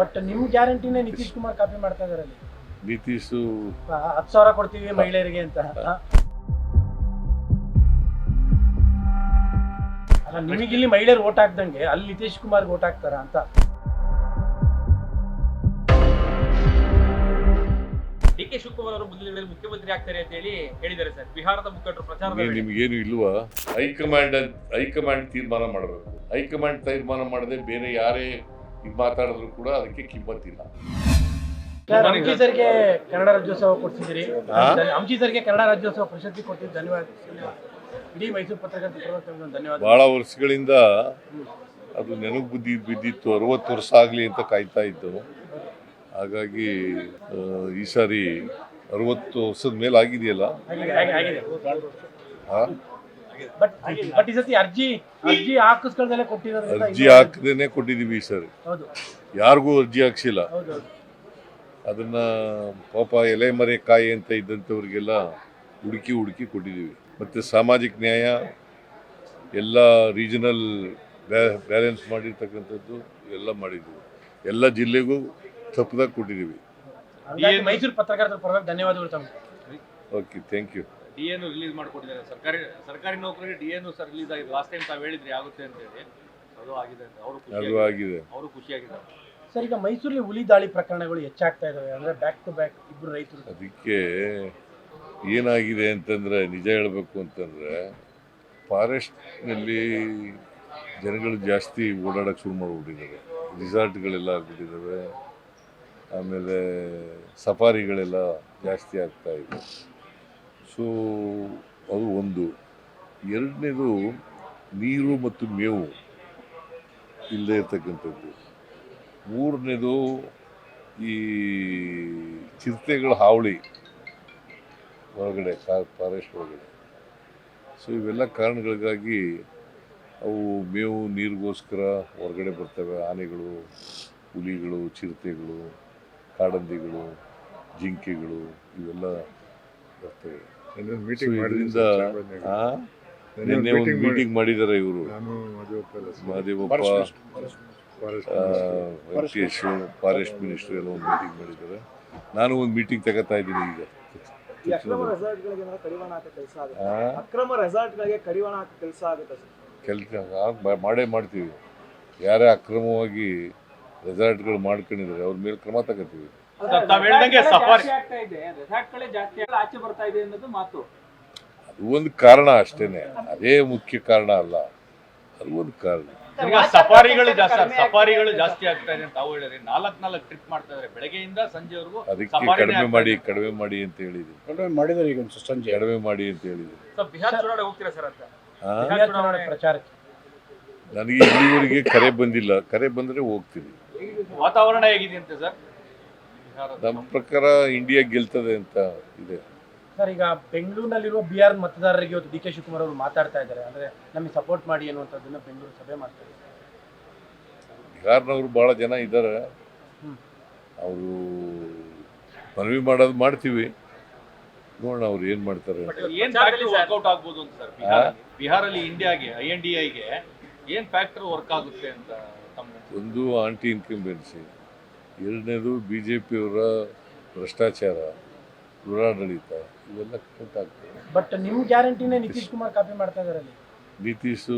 But ನಿಮ್ ಗ್ಯಾರಂಟಿನೇ Nitish Kumar copy ಮಾಡ್ತಾ ಇದಾರಲ್ಲಿ ನಿತೀಶು. ಹತ್ತು ಸಾವಿರ ಕೊಡ್ತೀವಿ ಮಹಿಳೆಯರಿಗೆ ಅಂತ. ಅಲ್ಲ ಅಲ್ಲ ನಿಮಗಿಲ್ಲಿ ಮಹಿಳೆಯರು ಓಟ್ ಹಾಕ್ದಂಗೆ ಅಲ್ಲಿ ನಿತೀಶ್ ಕುಮಾರ್ ಓಟ್ ಹಾಕ್ತಾರ ಅಂತ. ಡಿ ಕೆ ಶಿವಕುಮಾರ್ ಅವರು ಮುಂದಿನ ಮುಖ್ಯಮಂತ್ರಿ ಆಗ್ತಾರೆ ಅಂತ ಹೇಳಿ ಹೇಳಿದ್ದಾರೆ ಸರ್. ಬಿಹಾರದ ಮುಖಂಡರು ಪ್ರಚಾರ. ನಿಮಗೇನು ಇಲ್ವಾ? ಹೈಕಮಾಂಡ್ ಹೈಕಮಾಂಡ್ ತೀರ್ಮಾನ ಮಾಡಬೇಕು. ಹೈಕಮಾಂಡ್ ತೀರ್ಮಾನ ಮಾಡದೆ ಬೇರೆ ಯಾರೇ ಇದು ಮಾತಾಡಿದ್ರು ಕೂಡ ಅದಕ್ಕೆ ಕಿಮ್ಮತ್ತಿಲ್ಲ. ಕನ್ನಡ ರಾಜ್ಯೋತ್ಸವ ಕೊಡ್ತಿದ್ದೀರಿ? ಅಂಶಿ ಸರ್ಗೆ ಕನ್ನಡ ರಾಜ್ಯೋತ್ಸವ ಪ್ರಶಸ್ತಿ ಕೊಟ್ಟಿದ್ದು ಧನ್ಯವಾದ ಇಡೀ ಮೈಸೂರು ಪತ್ರಕರ್ತರ ಧನ್ಯವಾದ ಬಹಳ ವರ್ಷಗಳಿಂದ ಅದು ನೆನಪು ಬುದ್ಧಿ ಬಿದ್ದಿತ್ತು ಅರವತ್ತು ವರ್ಷ ಆಗಲಿ ಅಂತ ಕಾಯ್ತಾ ಇದ್ದು ಹಾಗಾಗಿ ಈ ಸಾರಿ ಅರವತ್ತು ವರ್ಷದ ಮೇಲೆ ಆಗಿದೆಯಲ್ಲ? ಬಟ್ ಬಟ್ ಈ ಸತಿ ಅರ್ಜಿ ಅರ್ಜಿ ಹಾಕಿಸ್ಕೊಳ್ದಲ್ಲೇ ಕೊಟ್ಟಿರೋದ್ರಿಂದ ಅರ್ಜಿ ಹಾಕದೇನೆ ಕೊಟ್ಟಿದ್ದೀವಿ ಸರ್ ಸಾರಿ ಹೌದು ಯಾರಿಗೂ ಅರ್ಜಿ ಹಾಕ್ಸಿಲ್ಲ ಹೌದು ಹೌದು ಅದನ್ನ ಪಾಪ ಎಲೆ ಮರೆ ಕಾಯಿ ಅಂತ ಇದ್ದಂಥವ್ರಿಗೆಲ್ಲ ಹುಡುಕಿ ಹುಡುಕಿ ಕೊಟ್ಟಿದ್ದೀವಿ ಮತ್ತು ಸಾಮಾಜಿಕ ನ್ಯಾಯ ಎಲ್ಲ ರೀಜನಲ್ ಬ್ಯಾಲೆನ್ಸ್ ಮಾಡಿರ್ತಕ್ಕಂಥದ್ದು ಎಲ್ಲ ಮಾಡಿದ್ದೀವಿ ಎಲ್ಲ ಜಿಲ್ಲೆಗೂ ತಪ್ಪದಾಗ ಕೊಟ್ಟಿದ್ದೀವಿ ಹಂಗಾಗಿ ಮೈಸೂರು ಪತ್ರಕರ್ತರ ಪರವಾಗಿ ಧನ್ಯವಾದಗಳು ತಮಗೆ okay thank you D N release ಮಾಡಿಕೊಟ್ಟಿದ್ದಾರೆ. ಸರ್ಕಾರಿ ಸರ್ಕಾರಿ ನೌಕರಿಗೆ ಡಿ ಎನ್ ಸರ್ ರಿಲೀಸ್ ಆಗಿದೆ. ಲಾಸ್ಟ್ ಟೈಮ್ ತಾವು ಹೇಳಿದ್ರಿ ಆಗುತ್ತೆ ಅಂತ ಹೇಳಿ ಅದು ಆಗಿದೆ ಅಂತ. ಅವರು ಅದು ಆಗಿದೆ. ಅವರು ಖುಷಿಯಾಗಿದ್ದಾರೆ. ಸರ್ ಈಗ ಮೈಸೂರಲ್ಲಿ ಹುಲಿ ದಾಳಿ ಪ್ರಕರಣಗಳು ಹೆಚ್ಚಾಗ್ತಾ ಇದಾವೆ. ಅಂದ್ರೆ ಬ್ಯಾಕ್ ಟು ಬ್ಯಾಕ್ ಇಬ್ಬರು ರೈತರು. ಅದಕ್ಕೆ ಏನಾಗಿದೆ ಅಂತಂದ್ರೆ ನಿಜ ಹೇಳಬೇಕು ಅಂತಂದರೆ ಫಾರೆಸ್ಟ್ನಲ್ಲಿ ಜನಗಳು ಜಾಸ್ತಿ ಓಡಾಡೋಕ್ಕೆ ಶುರು ಮಾಡಿಬಿಟ್ಟಿದ್ದಾರೆ. ರಿಸಾರ್ಟ್ಗಳೆಲ್ಲ ಆಗ್ಬಿಟ್ಟಿದ್ದಾವೆ. ಆಮೇಲೆ ಸಫಾರಿಗಳೆಲ್ಲ ಜಾಸ್ತಿ ಆಗ್ತಾ ಇದೆ. ಸೊ, ಅದು ಒಂದು. ಎರಡನೇದು, ನೀರು ಮತ್ತು ಮೇವು ಇಲ್ಲದೆ ಇರ್ತಕ್ಕಂಥದ್ದು. ಮೂರನೇದು, ಈ ಚಿರತೆಗಳ ಹಾವಳಿ ಹೊರಗಡೆ ಫಾರೆಸ್ಟ್ ಒಳಗಡೆ. ಸೊ, ಇವೆಲ್ಲ ಕಾರಣಗಳಿಗಾಗಿ ಅವು ಮೇವು, ನೀರಿಗೋಸ್ಕರ ಹೊರಗಡೆ ಬರ್ತವೆ. ಆನೆಗಳು, ಹುಲಿಗಳು, ಚಿರತೆಗಳು, ಕಾಡಂದಿಗಳು, ಜಿಂಕೆಗಳು, ಇವೆಲ್ಲ ಬರ್ತವೆ. ಇದರಿಂದ ಆ? ನಿನ್ನೆ ಒಂದು ಮೀಟಿಂಗ್ ಮಾಡಿದಾರೆ ಇವರು. Mahadevappa Venkatesh forest minister. ಎಲ್ಲ ಒಂದು ಮೀಟಿಂಗ್ ಮಾಡಿದ್ದಾರೆ. ನಾನು ಒಂದು ಮೀಟಿಂಗ್ ತಗೋತಾ ಇದ್ದೀನಿ ಈಗ. ಅಕ್ರಮ ರೆಸಾರ್ಟ್ಗಳಿಗೆ ಏನಾದ್ರು ಕಡಿವಾಣ ಹಾಕೋ ಕೆಲಸ ಆಗುತ್ತೆ. ಆ, ಅಕ್ರಮ ರೆಸಾರ್ಟ್ಗಳಿಗೆ ಕಡಿವಾಣ ಹಾಕೋ ಕೆಲಸ ಆಗುತ್ತೆ ಸರ್. ಮಾಡೇ ಮಾಡ್ತೀವಿ. ಯಾರೇ ಅಕ್ರಮವಾಗಿ ರೆಸಾರ್ಟ್ಗಳು ಮಾಡ್ಕೊಂಡಿದ್ದಾರೆ ಅವ್ರ ಮೇಲೆ ಕ್ರಮ ತಗೋತೀವಿ. ತಾವ್ ಹೇಳ್ದಂಗೆ ಸಫಾರಿ ಆಗ್ತಾ ಇದೆ. ರೆಸಾರ್ಟ್ಗಳೇ ಜಾಸ್ತಿ ಆಚೆ ಬರ್ತಾ ಇದೆ ಅನ್ನೋದು ಮಾತು. ಅದು ಒಂದು ಕಾರಣ ಅಷ್ಟೇನೆ. ಅದೇ ಮುಖ್ಯ ಕಾರಣ ಅಲ್ಲ. ಅದು ಒಂದು ಕಾರಣ. ಈಗ ಸಫಾರಿಗಳು ಜಾಸ್ತಿ ಸಫಾರಿಗಳು ಜಾಸ್ತಿ ಆಗ್ತಾ ಇದೆ ಅಂತ ತಾವು ಹೇಳಿದ್ರಿ ನಾಲ್ಕ್ ನಾಲ್ಕು ಟ್ರಿಪ್ ಮಾಡ್ತಾ ಇದಾರೆ. ಬೆಳಗ್ಗೆಯಿಂದ ಸಂಜೆವರೆಗೂ ಅದಕ್ಕೆ ಕಡಿಮೆ ಮಾಡಿ. ಕಡಿಮೆ ಮಾಡಿ ಅಂತ ಹೇಳಿದ್ರಿ ಕಡಿಮೆ ಮಾಡಿದ್ರೆ ಈಗ ಒಂದು ಸಂಜೆ. ಕಡಿಮೆ ಮಾಡಿ ಅಂತ ಹೇಳಿದ್ರು ಸರ್, ಬಿಹಾರ್ ಚುನಾವಣೆ ಹೋಗ್ತೀರಾ ಸರ್ ಅಂತ? ಬಿಹಾರ್ ಚುನಾವಣೆ. ಪ್ರಚಾರಕ್ಕೆ. ನನಗೆ ಇಲ್ಲಿವರೆಗೆ ಕರೆ ಬಂದಿಲ್ಲ. ಕರೆ ಬಂದ್ರೆ ಹೋಗ್ತೀನಿ. ವಾತಾವರಣ ಹೇಗಿದೆ ಅಂತ ಸರ್? ನಮ್ಮ ಪ್ರಕಾರ ಇಂಡಿಯಾ ಗೆಲ್ತದೆ ಅಂತ ಇದೆ. ಸರ್ ಈಗ ಬೆಂಗಳೂರಿನಲ್ಲಿರುವ ಬಿಹಾರ್ ಮತದಾರರಿಗೆ ಇವತ್ತು ಡಿ ಕೆ ಶಿವಕುಮಾರ್ ಅವರು ಮಾತಾಡ್ತಾ ಇದ್ದಾರೆ. ಅಂದ್ರೆ ನಮಗೆ ಸಪೋರ್ಟ್ ಮಾಡಿ ಅನ್ನುವಂಥದ್ದನ್ನ ಬೆಂಗಳೂರು ಸಭೆ ಮಾಡ್ತಾರೆ ಬಿಹಾರ್ನವರು ಭಾಳ ಜನ ಇದ್ದಾರೆ. ಅವರು ಮನವಿ ಮಾಡೋದು ಮಾಡ್ತೀವಿ. ನೋಡೋಣ ಅವ್ರು ಏನು ಮಾಡ್ತಾರೆ ಬಟ್ ಏನ್ ಫ್ಯಾಕ್ಟರ್ ವರ್ಕೌಟ್ ಆಗ್ಬೋದು ಅಂತ ಸರ್? ಬಿಹಾರಲ್ಲಿ ಬಿಹಾರಲ್ಲಿ ಇಂಡಿಯಾಗೆ ಐ ಎನ್ ಡಿ ಐಗೆ ಏನ್ ಫ್ಯಾಕ್ಟರ್ ವರ್ಕ್ ಆಗುತ್ತೆ ಅಂತ ತಮ್ಮ ಒಂದು ಆಂಟಿ ಇನ್ಕಂಬೆನ್ಸಿ ಎರಡನೇದು ಬಿ ಜೆ ಪಿಯವರ ಭ್ರಷ್ಟಾಚಾರ ದುರಾಡಳಿತ ಇವೆಲ್ಲ ಆಗ್ತದೆ ಬಟ್ ನಿಮ್ ಗ್ಯಾರಂಟಿನೇ ನಿತೀಶ್ ಕುಮಾರ್ ಕಾಪಿ ಮಾಡ್ತಾ ಇದಾರೆ ನಿತೀಶು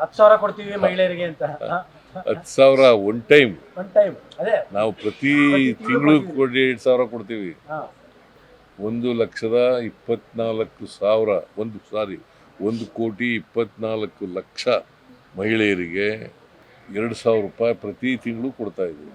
ಹತ್ತು ಸಾವಿರ ಕೊಡ್ತೀವಿ ಮಹಿಳೆಯರಿಗೆ ಅಂತ. ಹತ್ತು ಸಾವಿರ ಒನ್ ಟೈಮ್ ಒನ್ ಟೈಮ್ ಅದೇ. ನಾವು ಪ್ರತಿ ತಿಂಗಳು. ಕೊಡಿ ಎರಡು ಸಾವಿರ ಕೊಡ್ತೀವಿ. ಒಂದು ಲಕ್ಷದ ಇಪ್ಪತ್ನಾಲ್ಕು ಸಾವಿರ ಒಂದು ಸಾರಿ ಒಂದು ಕೋಟಿ ಇಪ್ಪತ್ನಾಲ್ಕು ಲಕ್ಷ ಮಹಿಳೆಯರಿಗೆ ಎರಡು ಸಾವಿರ ರೂಪಾಯಿ ಪ್ರತಿ ತಿಂಗಳು ಕೊಡ್ತಾ ಇದ್ದೀವಿ.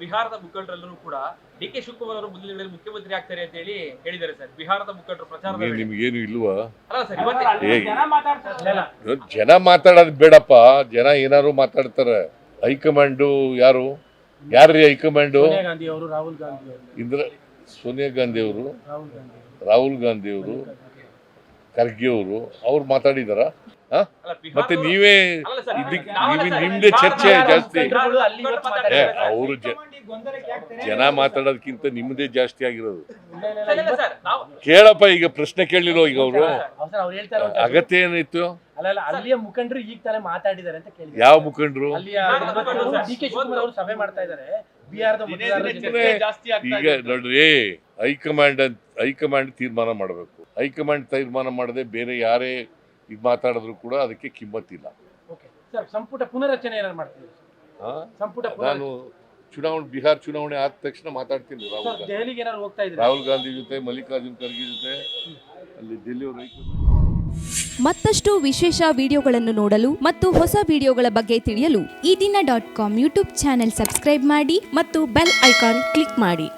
ಬಿಹಾರದ ಮುಖಂಡರೆಲ್ಲರೂ ಕೂಡ ಡಿ ಕೆ ಶಿವಕುಮಾರ್ ಅವರು ಮುಂದಿನ ದಿನಗಳಲ್ಲಿ ಮುಖ್ಯಮಂತ್ರಿ ಆಗ್ತಾರೆ ಅಂತ ಹೇಳಿ ಹೇಳಿದ್ದಾರೆ ಸರ್. ಬಿಹಾರದ ಮುಖಂಡರು ಪ್ರಚಾರ ನಿಮ್ಗೇನು ಇಲ್ವಾ? ಅಲ್ಲ ಸರ್ ಇವತ್ತೇ ಜನ ಮಾತಾಡ್ತಾರೆ. ಇಲ್ಲ ಜನ ಮಾತಾಡೋದು ಬೇಡಪ್ಪ. ಜನ ಏನಾದ್ರು ಮಾತಾಡ್ತಾರೆ. ಹೈಕಮಾಂಡು ಯಾರು? ಯಾರ್ರೀ ಹೈಕಮಾಂಡು? ಸೋನಿಯಾ ಗಾಂಧಿ ಅವರು ರಾಹುಲ್ ಗಾಂಧಿ ಅವರು. ಇಂದ್ರ ಸೋನಿಯಾ ಗಾಂಧಿ ಅವರು? ರಾಹುಲ್ ಗಾಂಧಿ ಅವರು. ರಾಹುಲ್ ಗಾಂಧಿ ಅವರು? ಖರ್ಗೆ ಅವರು? ಅವ್ರು ಮಾತಾಡಿದಾರ? ಮತ್ತೆ ನೀವೇ ಇದಕ್ಕೆ ನಿಮ್ದೇ ಚರ್ಚೆ ಜಾಸ್ತಿ. ಅವರು ಜನ ಮಾತಾಡೋದಕ್ಕಿಂತ ನಿಮ್ಮದೇ ಜಾಸ್ತಿ ಆಗಿರೋದು. ಕೇಳಪ್ಪ ಈಗ ಪ್ರಶ್ನೆ ಕೇಳಿರೋ ಈಗ ಅವರು? ಅಗತ್ಯ ಏನಿತ್ತು ಅಲ್ಲ ಅಲ್ಲ ಅಲ್ಲಿಯ ಮುಖಂಡರು ಈಗ ತಾನೇ ಮಾತಾಡಿದ್ದಾರೆ ಅಂತ ಕೇಳಿದ್ರು ಯಾವ ಮುಖಂಡರು? ಸಭೆ ಮಾಡ್ತಾ ಇದ್ದಾರೆ. ಈಗ. ನೋಡ್ರಿ ಹೈಕಮಾಂಡ್ ಅಂತ ಹೈಕಮಾಂಡ್ ತೀರ್ಮಾನ ಮಾಡಬೇಕು. ಹೈಕಮಾಂಡ್ ತೀರ್ಮಾನ ಮಾಡದೆ ಬೇರೆ ಯಾರೇ ಇದು ಮಾತಾಡಿದ್ರು ಕೂಡ ಅದಕ್ಕೆ ಕಿಮ್ಮತ್ತಿಲ್ಲ. ಓಕೆ ಸರ್ ಸಂಪುಟ ಪುನರಚನೆ ಮಾಡ್ತೀವಿ? ಸಂಪುಟ ನಾನು ಚುನಾವಣೆ ಬಿಹಾರ್ ಚುನಾವಣೆ ಆದ ತಕ್ಷಣ ಮಾತಾಡ್ತೀನಿ ರಾಹುಲ್ ಸರ್ ಗಾಂಧಿ. ದೆಹಲಿಗೆ ಏನಾರು ಹೋಗ್ತಾ ಇದ್ರೆ ರಾಹುಲ್ ಗಾಂಧಿ ಜೊತೆ ಮಲ್ಲಿಕಾರ್ಜುನ್ ಖರ್ಗೆ ಜೊತೆ ಅಲ್ಲಿ ಡೆಲ್ಲಿಯವರು ಮತ್ತಷ್ಟು ವಿಶೇಷ ವಿಡಿಯೋಗಳನ್ನು ನೋಡಲು ಮತ್ತು ಹೊಸ ವಿಡಿಯೋಗಳ ಬಗ್ಗೆ ತಿಳಿಯಲು Eedina dot com YouTube channel subscribe ಮಾಡಿ ಮತ್ತು ಬೆಲ್ ಐಕಾನ್ ಕ್ಲಿಕ್ ಮಾಡಿ.